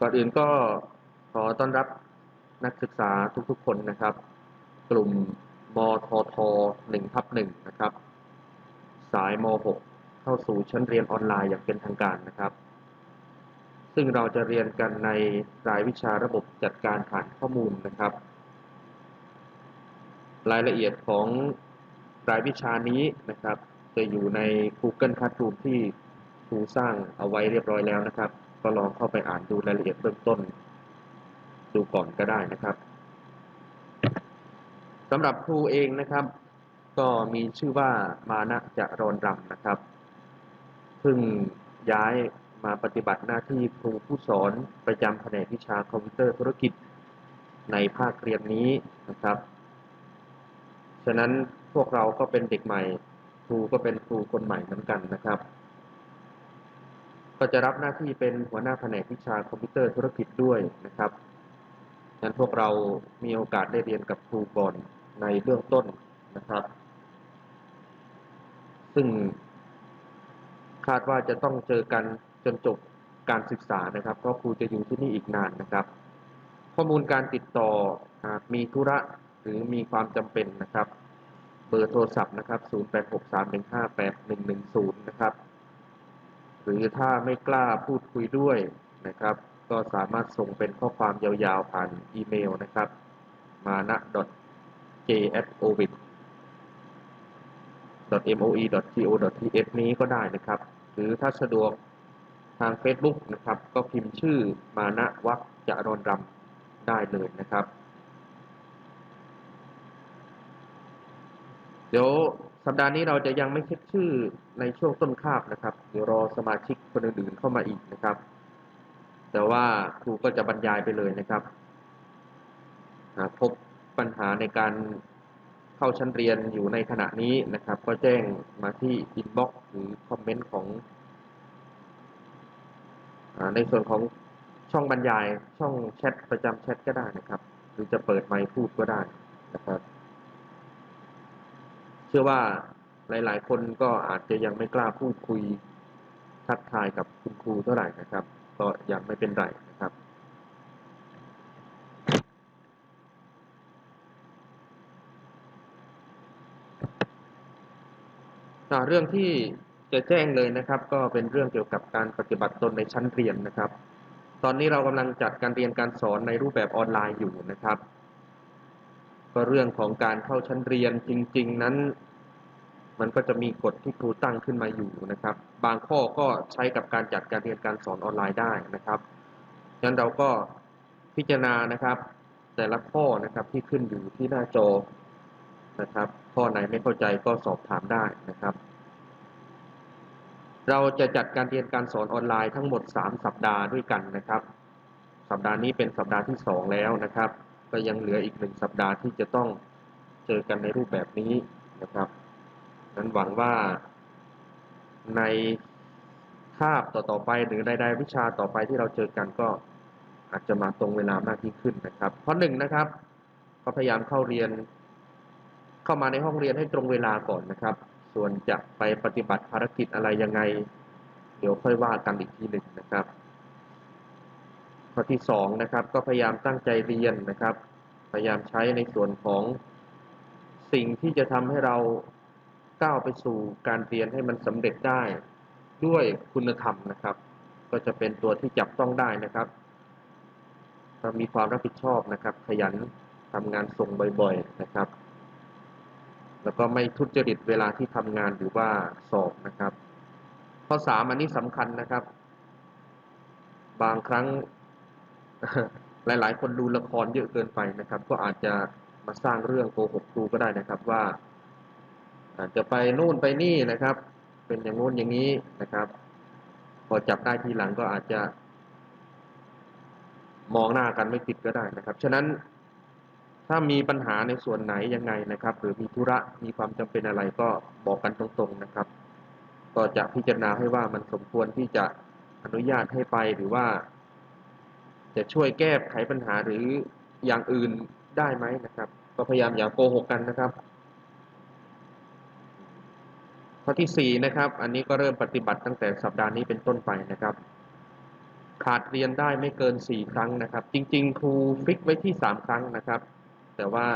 ก่อนอื่นก็ขอต้อนรับนักศึกษาทุกๆคนนะครับ กลุ่มมทท1ทับ1นะครับ สายม .6 เข้าสู่ชั้นเรียนออนไลน์อย่างเป็นทางการนะครับ ซึ่งเราจะเรียนกันในรายวิชาระบบจัดการฐานข้อมูลนะครับ รายละเอียดของรายวิชานี้นะครับ จะอยู่ใน Google Classroom ที่ ครูสร้างเอาไว้เรียบร้อยแล้วนะครับ ก็ลองเข้าไปอ่านดูรายละเอียดเบื้องต้น ดูก่อนก็ได้นะครับสำหรับครูเองนะครับ ก็มีชื่อว่ามานะจะรอนรำนะครับเพิ่งย้ายมาปฏิบัติหน้าที่ครูผู้สอนประจำแผนกวิชาคอมพิวเตอร์ธุรกิจในภาคเรียนนี้นะครับ ฉะนั้นพวกเราก็เป็นเด็กใหม่ ครูก็เป็นครูคนใหม่เหมือนกันนะครับ ก็จะรับหน้าที่เป็นหัวหน้าแผนกวิชาคอมพิวเตอร์ธุรกิจด้วยนะครับฉะนั้นพวกเรามีโอกาสได้เรียนกับครูก่อนในเบื้องต้นนะครับ ซึ่งคาดว่าจะต้องเจอกันจนจบการศึกษานะครับเพราะครูจะอยู่ที่นี่อีกนานนะครับ ข้อมูลการติดต่อหากมีธุระหรือมีความจำเป็นนะครับ เบอร์โทรศัพท์นะครับ 0863158110 นะครับ หรือถ้าไม่กล้าพูดคุยด้วยนะครับ ก็สามารถส่งเป็นข้อความยาวๆผ่านอีเมลนะครับมานะ j at o v i d moe.go.th นี้ก็ได้นะครับ หรือถ้าสะดวกทาง Facebook นะครับ ก็พิมพ์ชื่อมานะวักจะรอนรำได้เลยนะครับ เดี๋ยว สัปดาห์นี้เราจะยังไม่เช็คชื่อในช่วงต้นคาบนะครับ เดี๋ยวรอสมาชิกคนอื่นๆเข้ามาอีกนะครับ แต่ว่าครูก็จะบรรยายไปเลยนะครับ หากพบปัญหาในการเข้าชั้นเรียนอยู่ในขณะนี้นะครับ ก็แจ้งมาที่อินบ็อกซ์หรือคอมเมนต์ของอในส่วนของช่องบรรยายช่องแชทประจำแชทก็ได้นะครับ หรือจะเปิดไมค์พูดก็ได้นะครับ ชื่อว่าหลายๆ คนก็อาจจะยังไม่กล้าพูดคุยทักทายกับคุณครูเท่าไหร่นะครับ ก็ยังไม่เป็นไรนะครับ เรื่องที่จะแจ้งเลยนะครับ ก็เป็นเรื่องเกี่ยวกับการปฏิบัติตนในชั้นเรียนนะครับ ตอนนี้เรากำลังจัดการเรียนการสอนในรูปแบบออนไลน์อยู่นะครับ ก็เรื่องของการเข้าชั้นเรียนจริง ๆ นั้น มันก็จะมีกฎที่ครูตั้งขึ้นมาอยู่นะครับ บางข้อก็ใช้กับการจัดการเรียนการสอนออนไลน์ได้นะครับฉะนั้นเราก็พิจารณานะครับ แต่ละข้อนะครับที่ขึ้นอยู่ที่หน้าจอนะครับ ข้อไหนไม่เข้าใจก็สอบถามได้นะครับ เราจะจัดการเรียนการสอนออนไลน์ทั้งหมด 3 สัปดาห์ด้วยกันนะครับ สัปดาห์นี้เป็นสัปดาห์ที่ 2 แล้วนะครับ ก็ยังเหลืออีกหนึ่งสัปดาห์ที่จะต้องเจอกันในรูปแบบนี้นะครับ นั้นหวังว่าในคาบต่อๆไปหรือใดๆวิชาต่อไปที่เราเจอกันก็อาจจะมาตรงเวลามากยิ่งขึ้นนะครับเพราะหนึ่งนะครับก็พยายามเข้าเรียน เข้ามาในห้องเรียนให้ตรงเวลาก่อนนะครับ ส่วนจะไปปฏิบัติภารกิจอะไรยังไง เดี๋ยวค่อยว่ากันอีกทีหนึ่งนะครับข้อที่สองนะครับ ก็พยายามตั้งใจเรียนนะครับ พยายามใช้ในส่วนของสิ่งที่จะทำให้เรา ก้าวไปสู่การเรียนให้มันสำเร็จได้ด้วยคุณธรรมนะครับ ก็จะเป็นตัวที่จับต้องได้นะครับเรามีความรับผิดชอบนะครับ ขยันทำงานส่งบ่อยๆนะครับ แล้วก็ไม่ทุจริตเวลาที่ทำงานหรือว่าสอบนะครับ ข้อสามอันนี้สำคัญนะครับ บางครั้งหลาย ๆ คนดูละครเยอะเกินไปนะครับ ก็อาจจะมาสร้างเรื่องโกหกครูก็ได้นะครับว่า อาจจะไปนู่นไปนี่นะครับ เป็นอย่างงู้นอย่างนี้นะครับ พอจับได้ทีหลังก็อาจจะ มองหน้ากันไม่ติดก็ได้นะครับ ฉะนั้นถ้ามีปัญหาในส่วนไหนยังไงนะครับ หรือมีธุระมีความจำเป็นอะไรก็บอกกันตรงๆนะครับ ก็จะพิจารณาให้ว่ามันสมควรที่จะอนุญาตให้ไปหรือว่า จะช่วยแก้ไขปัญหาหรืออย่างอื่นได้ไหมนะครับ ก็พยายามอย่าโกหกกันนะครับ ข้อที่สี่นะครับ อันนี้ก็เริ่มปฏิบัติตั้งแต่สัปดาห์นี้เป็นต้นไปนะครับ ขาดเรียนได้ไม่เกินสี่ครั้งนะครับ จริง ๆ ครูฟิกไว้ที่สามครั้งนะครับ แต่ว่า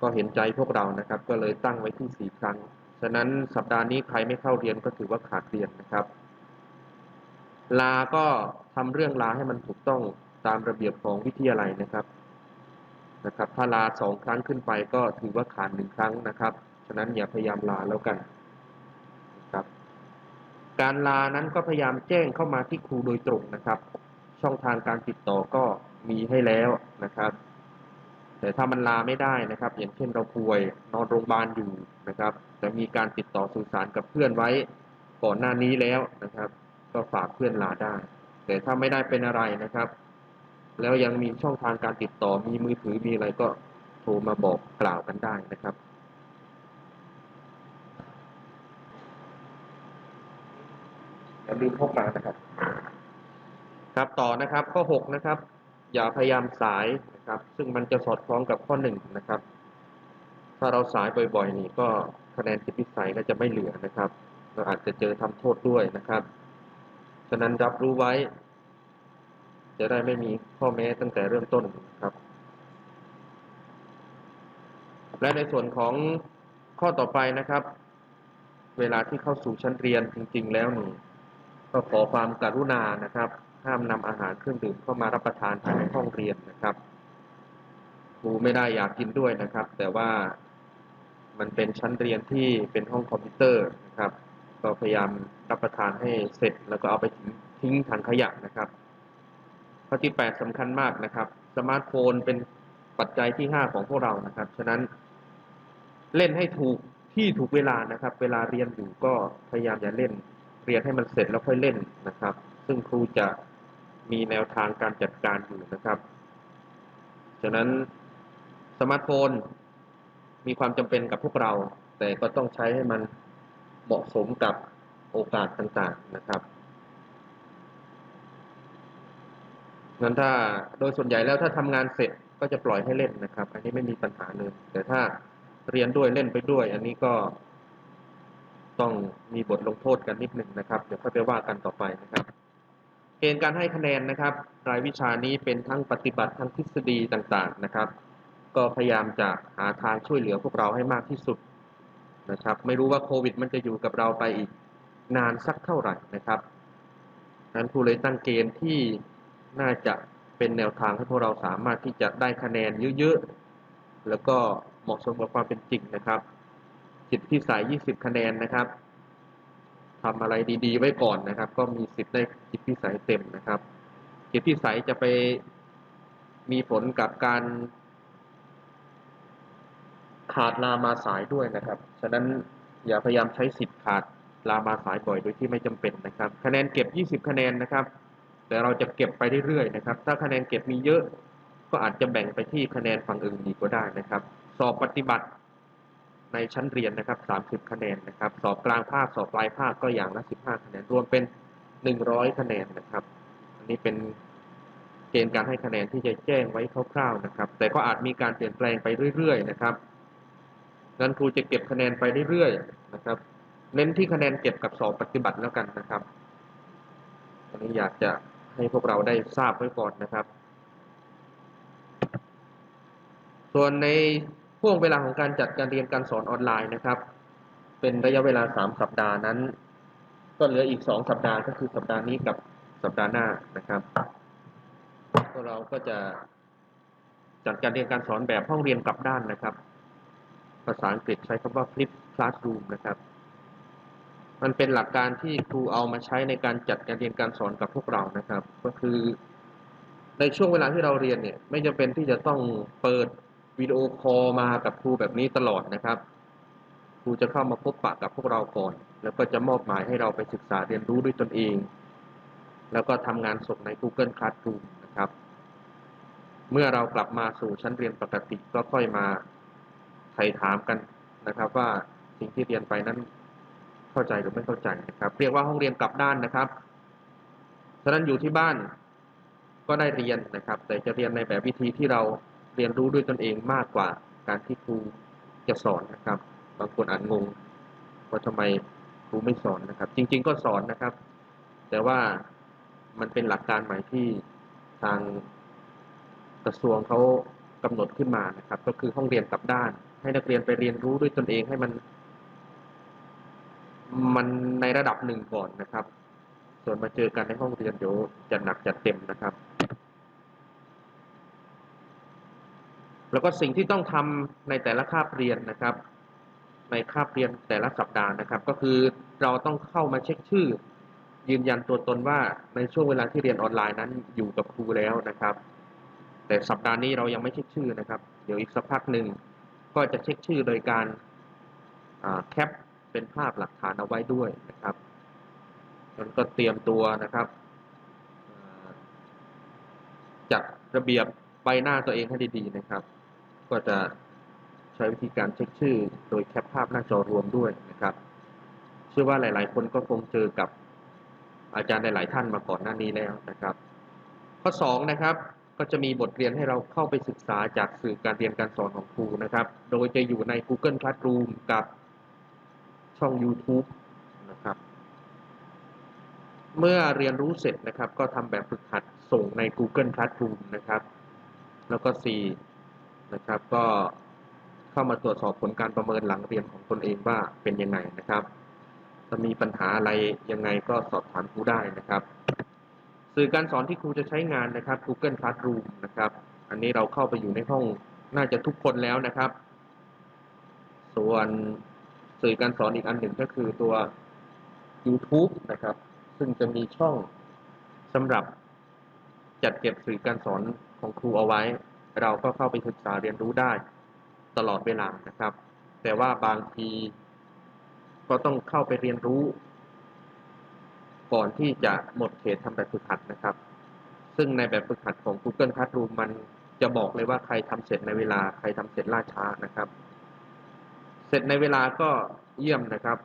ก็เห็นใจพวกเรานะครับ ก็เลยตั้งไว้ที่สี่ครั้ง ฉะนั้นสัปดาห์นี้ใครไม่เข้าเรียนก็ถือว่าขาดเรียนนะครับ ลาก็ทำเรื่องลาให้มันถูกต้องตามระเบียบของวิทยาลัยนะครับนะครับ ถ้าลาสองครั้งขึ้นไปก็ถือว่าขาดหนึ่งครั้งนะครับ ฉะนั้นอย่าพยายามลาแล้วกัน การลานั้นก็พยายามแจ้งเข้ามาที่ครูโดยตรงนะครับ ช่องทางการติดต่อก็มีให้แล้วนะครับ แต่ถ้ามันลาไม่ได้นะครับ อย่างเช่นเราป่วยนอนโรงพยาบาลอยู่นะครับ แต่มีการติดต่อสื่อสารกับเพื่อนไว้ก่อนหน้านี้แล้วนะครับ ก็ฝากเพื่อนลาได้ แต่ถ้าไม่ได้เป็นอะไรนะครับ แล้วยังมีช่องทางการติดต่อมีมือถือมีอะไรก็โทรมาบอกกล่าวกันได้นะครับ อย่าลืมพกมานะครับ ครับต่อนะครับข้อหกนะครับ อย่าพยายามสายนะครับ ซึ่งมันจะสอดคล้องกับข้อหนึ่งนะครับ ถ้าเราสายบ่อยๆ นี่ก็คะแนนจิตวิสัยก็จะไม่เหลือนะครับ เราอาจจะเจอทำโทษด้วยนะครับ ฉะนั้นรับรู้ไว้ จะได้ไม่มีข้อแม้ตั้งแต่เริ่มต้นครับ และในส่วนของข้อต่อไปนะครับ เวลาที่เข้าสู่ชั้นเรียนจริง ๆ แล้วนี่ ก็ขอความกรุณานะครับ ห้ามนำอาหารเครื่องดื่มเข้ามารับประทานภายในห้องเรียนนะครับครูไม่ได้อยากกินด้วยนะครับ แต่ว่ามันเป็นชั้นเรียนที่เป็นห้องคอมพิวเตอร์นะครับ ก็พยายามรับประทานให้เสร็จ แล้วก็เอาไปทิ้งทิ้งถังขยะนะครับข้อที่แปดสำคัญมากนะครับ สมาร์ทโฟนเป็นปัจจัยที่ห้าของพวกเรานะครับ ฉะนั้นเล่นให้ถูกที่ถูกเวลานะครับ เวลาเรียนอยู่ก็พยายามอย่าเล่น เรียนให้มันเสร็จแล้วค่อยเล่นนะครับ ซึ่งครูจะมีแนวทางการจัดการอยู่นะครับฉะนั้นสมาร์ทโฟนมีความจำเป็นกับพวกเรา แต่ก็ต้องใช้ให้มันเหมาะสมกับโอกาสต่างๆนะครับงั้นถ้าโดยส่วนใหญ่แล้วถ้าทำงานเสร็จก็จะปล่อยให้เล่นนะครับ อันนี้ไม่มีปัญหาเลยแต่ถ้าเรียนด้วยเล่นไปด้วย อันนี้ก็ ต้องมีบทลงโทษกันนิดหนึ่งนะครับ เดี๋ยวค่อยไปว่ากันต่อไปนะครับ เกณฑ์การให้คะแนนนะครับ รายวิชานี้เป็นทั้งปฏิบัติทั้งทฤษฎีต่างๆนะครับ ก็พยายามจะหาทางช่วยเหลือพวกเราให้มากที่สุดนะครับ ไม่รู้ว่าโควิด มันจะอยู่กับเราไปอีกนานสักเท่าไหร่นะครับนั้นครูเลยตั้งเกณฑ์ที่น่าจะเป็นแนวทางให้พวกเราสามารถที่จะได้คะแนนเยอะๆ แล้วก็เหมาะสมกับความเป็นจริงนะครับ จิตพิสัย20 คะแนนนะครับทำอะไรดี ๆ ไว้ก่อนนะครับ ก็มีสิทธิ์ได้จิตพิสัยเต็มนะครับจิตพิสัยจะไปมีผลกับการ ขาดลามาสายด้วยนะครับ ฉะนั้นอย่าพยายามใช้สิทธิ์ขาดลามาสายบ่อยโดยที่ไม่จำเป็นนะครับ คะแนนเก็บ 20 คะแนนนะครับ แต่เราจะเก็บไปเรื่อยๆนะครับ ถ้าคะแนนเก็บมีเยอะ ก็อาจจะแบ่งไปที่คะแนนฝั่งอื่นดีก็ได้นะครับ สอบปฏิบัติ ในชั้นเรียนนะครับ 30 คะแนนนะครับ สอบกลางภาค สอบปลายภาคก็อย่างละ 15 คะแนน รวมเป็น 100 คะแนนนะครับ อันนี้เป็นเกณฑ์การให้คะแนนที่จะแจ้งไว้คร่าวๆนะครับ แต่ก็อาจมีการเปลี่ยนแปลงไปเรื่อยๆนะครับงั้นครูจะเก็บคะแนนไปเรื่อยๆนะครับ เน้นที่คะแนนเก็บกับสอบปฏิบัติแล้วกันนะครับ อันนี้อยากจะให้พวกเราได้ทราบไว้ก่อนนะครับ ส่วนใน ห่วงเวลาของการจัดการเรียนการสอนออนไลน์นะครับ เป็นระยะเวลา 3 สัปดาห์นั้น ก็เหลืออีก 2 สัปดาห์ก็คือสัปดาห์นี้กับสัปดาห์หน้านะครับพวกเราก็จะจัดการเรียนการสอนแบบห้องเรียนกลับด้านนะครับ ภาษาอังกฤษใช้คำว่า flip classroom นะครับ มันเป็นหลักการที่ครูเอามาใช้ในการจัดการเรียนการสอนกับพวกเรานะครับ ก็คือในช่วงเวลาที่เราเรียนเนี่ย ไม่จำเป็นที่จะต้องเปิด วิดีโอคอลมากับครูแบบนี้ตลอดนะครับครูจะเข้ามาพบปะกับพวกเราก่อน แล้วก็จะมอบหมายให้เราไปศึกษาเรียนรู้ด้วยตนเอง แล้วก็ทำงานส่งใน Google Classroom นะครับ เมื่อเรากลับมาสู่ชั้นเรียนปกติก็ค่อยมาไถ่ถามกันนะครับ ว่าสิ่งที่เรียนไปนั้นเข้าใจหรือไม่เข้าใจนะครับ เรียกว่าห้องเรียนกลับด้านนะครับฉะนั้นอยู่ที่บ้านก็ได้เรียนนะครับ แต่จะเรียนในแบบวิธีที่เรา เรียนรู้ด้วยตนเองมากกว่าการที่ครูจะสอนนะครับ บางคนอาจงงว่าทำไมครูไม่สอนนะครับ จริง ๆ ก็สอนนะครับ แต่ว่ามันเป็นหลักการใหม่ที่ทางกระทรวงเขากำหนดขึ้นมานะครับ ก็คือห้องเรียนกลับด้าน ให้นักเรียนไปเรียนรู้ด้วยตนเองให้มัน มันในระดับหนึ่งก่อนนะครับ ส่วนมาเจอกันในห้องเรียนเดี๋ยวจัดหนักจัดเต็มนะครับ แล้วก็สิ่งที่ต้องทำในแต่ละคาบเรียนนะครับ ในคาบเรียนแต่ละสัปดาห์นะครับ ก็คือเราต้องเข้ามาเช็คชื่อ ยืนยันตัวตนว่าในช่วงเวลาที่เรียนออนไลน์นั้นอยู่กับครูแล้วนะครับ แต่สัปดาห์นี้เรายังไม่เช็คชื่อนะครับ เดี๋ยวอีกสักพักหนึ่งก็จะเช็คชื่อโดยการแคปเป็นภาพหลักฐานเอาไว้ด้วยนะครับมันก็เตรียมตัวนะครับจัดระเบียบใบหน้าตัวเองให้ดีๆนะครับ ก็จะใช้วิธีการเช็คชื่อ โดยแคปภาพหน้าจอรวมด้วยนะครับ เชื่อว่าหลาย ๆ คนก็คงเจอกับอาจารย์หลาย ๆ ท่านมาก่อนหน้านี้แล้วนะครับ ข้อสองนะครับก็จะมีบทเรียนให้เราเข้าไปศึกษาจากสื่อการเรียนการสอนของครูนะครับ โดยจะอยู่ใน Google Classroom กับช่อง YouTube นะครับ เมื่อเรียนรู้เสร็จนะครับ ก็ทำแบบฝึกหัดส่งใน Google Classroom นะครับ แล้วก็ 4 นะครับ ก็เข้ามาตรวจสอบผลการประเมินหลังเรียนของตนเองว่าเป็นยังไงนะครับถ้ามีปัญหาอะไรยังไงก็สอบถามครูได้นะครับ สื่อการสอนที่ครูจะใช้งานนะครับ Google Classroom นะครับ อันนี้เราเข้าไปอยู่ในห้องน่าจะทุกคนแล้วนะครับ ส่วนสื่อการสอนอีกอันหนึ่งก็คือตัว YouTube นะครับ ซึ่งจะมีช่องสำหรับจัดเก็บสื่อการสอนของครูเอาไว้ เราก็เข้าไปศึกษาเรียนรู้ได้ตลอดเวลานะครับ แต่ว่าบางทีก็ต้องเข้าไปเรียนรู้ ก่อนที่จะหมดเขตทำแบบฝึกหัดนะครับ ซึ่งในแบบฝึกหัดของ Google Classroom มันจะบอกเลยว่าใครทำเสร็จในเวลาใครทำเสร็จล่าช้านะครับ เสร็จในเวลาก็เยี่ยมนะครับ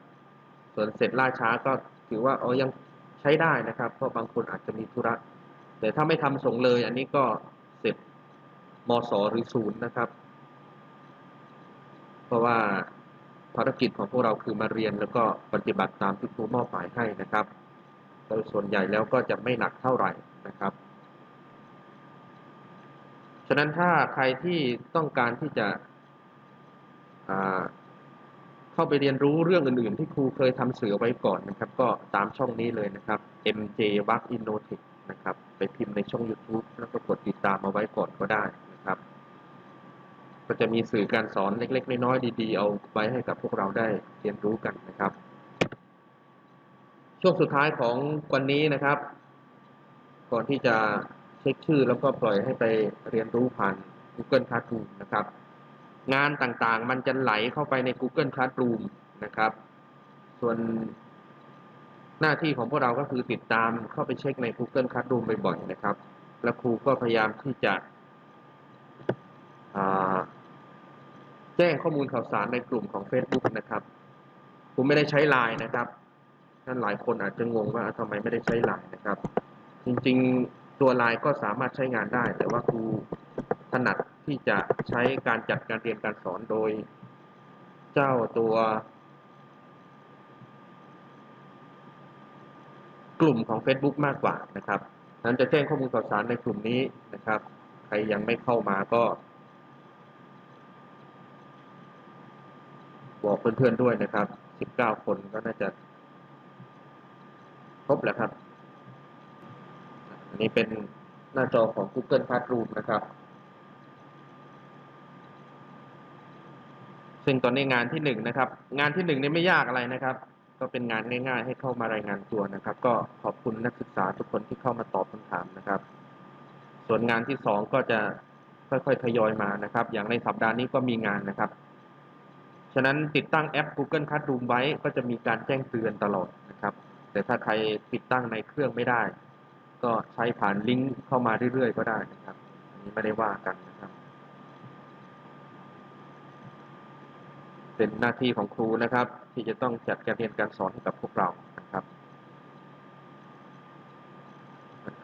ส่วนเสร็จล่าช้าก็ถือว่าอ๋อยังใช้ได้นะครับ เพราะบางคนอาจจะมีธุระแต่ถ้าไม่ทำส่งเลย อันนี้ก็ มศหรือศูนย์นะครับ เพราะว่าภารกิจของพวกเราคือมาเรียนแล้วก็ปฏิบัติตามที่ครูมอบหมายให้นะครับโดยส่วนใหญ่แล้วก็จะไม่หนักเท่าไหร่นะครับ ฉะนั้นถ้าใครที่ต้องการที่จะเข้าไปเรียนรู้เรื่องอื่น ๆ ที่ครูเคยทำสื่อไว้ก่อนนะครับ ก็ตามช่องนี้เลยนะครับ MJ w a k Innotech นะครับ ไปพิมพ์ในช่อง YouTube แล้วก็กดติดตามเอาไว้ก่อนก็ได้ นะครับ ก็จะมีสื่อการสอนเล็ก ๆ น้อยๆดี ๆ เอาไว้ให้กับพวกเราได้เรียนรู้กันนะครับ ช่วงสุดท้ายของวันนี้นะครับ ก่อนที่จะเช็คชื่อแล้วก็ปล่อยให้ไปเรียนรู้ผ่าน Google Classroom นะครับ งานต่างๆ มันจะไหลเข้าไปใน Google Classroom นะครับ ส่วนหน้าที่ของพวกเราก็คือติดตามเข้าไปเช็คใน Google Classroom บ่อยๆนะครับ แล้วครูก็พยายามที่จะอ่าแจ้งข้อมูลข่าวสารในกลุ่มของ Facebook นะครับครูไม่ได้ใช้ไลน์นะครับ ท่านหลายคนอาจจะงงว่าทำไมไม่ได้ใช้ไลน์นะครับ จริงๆตัวไลน์ก็สามารถใช้งานได้ แต่ว่าครูถนัดที่จะใช้การจัดการเรียนการสอนโดย เจ้าตัวกลุ่มของ Facebook มากกว่านะครับนั้นจะแจ้งข้อมูลข่าวสารในกลุ่มนี้นะครับ ใครยังไม่เข้ามาก็ บอกเพื่อนๆด้วยนะครับ 19 คนก็น่าจะครบแล้วครับ อันนี้เป็นหน้าจอของ Google Classroom นะครับ ซึ่งตอนนี้งานที่หนึ่งนะครับ งานที่หนึ่งนี่ไม่ยากอะไรนะครับ ก็เป็นงานง่ายๆ ให้เข้ามารายงานตัวนะครับ ก็ขอบคุณนักศึกษาทุกคนที่เข้ามาตอบคำถามนะครับ ส่วนงานที่สองก็จะค่อยๆทยอยมานะครับ อย่างในสัปดาห์นี้ก็มีงานนะครับ ฉะนั้นติดตั้งแอป Google Classroom ไว้ก็จะมีการแจ้งเตือนตลอดนะครับ แต่ถ้าใครติดตั้งในเครื่องไม่ได้ ก็ใช้ผ่านลิงก์เข้ามาเรื่อยๆ ก็ได้นะครับอันนี้ไม่ได้ว่ากันนะครับ เป็นหน้าที่ของครูนะครับ ที่จะต้องจัดการเรียนการสอนให้กับพวกเรานะครับ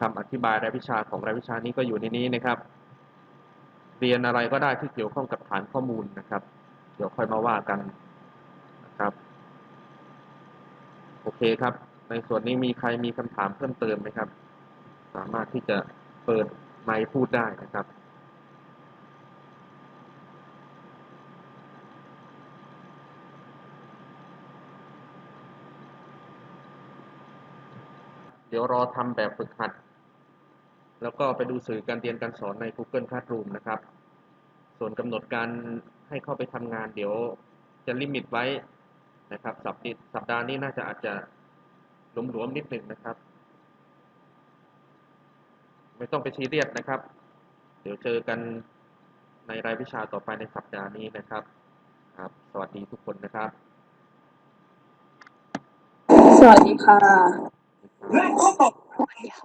คำอธิบายรายวิชาของรายวิชานี้ก็อยู่ในนี้นะครับ เรียนอะไรก็ได้ที่เกี่ยวข้องกับฐานข้อมูลนะครับ เดี๋ยวค่อยมาว่ากันนะครับ โอเคครับ ในส่วนนี้มีใครมีคำถามเพิ่มเติมไหมครับ สามารถที่จะเปิดไมค์พูดได้นะครับเดี๋ยวรอทำแบบฝึกหัด แล้วก็ไปดูสื่อการเรียนการสอนใน Google Classroom นะครับ ส่วนกำหนดการให้เข้าไปทำงาน เดี๋ยวจะลิมิตไว้นะครับสัปดาห์สัปดาห์นี้น่าจะอาจจะหลวมๆนิดหนึ่งนะครับ ไม่ต้องไปซีเรียสนะครับ เดี๋ยวเจอกันในรายวิชาต่อไปในสัปดาห์นี้นะครับครับ สวัสดีทุกคนนะครับ สวัสดีค่ะครับสวัสดีค่ะ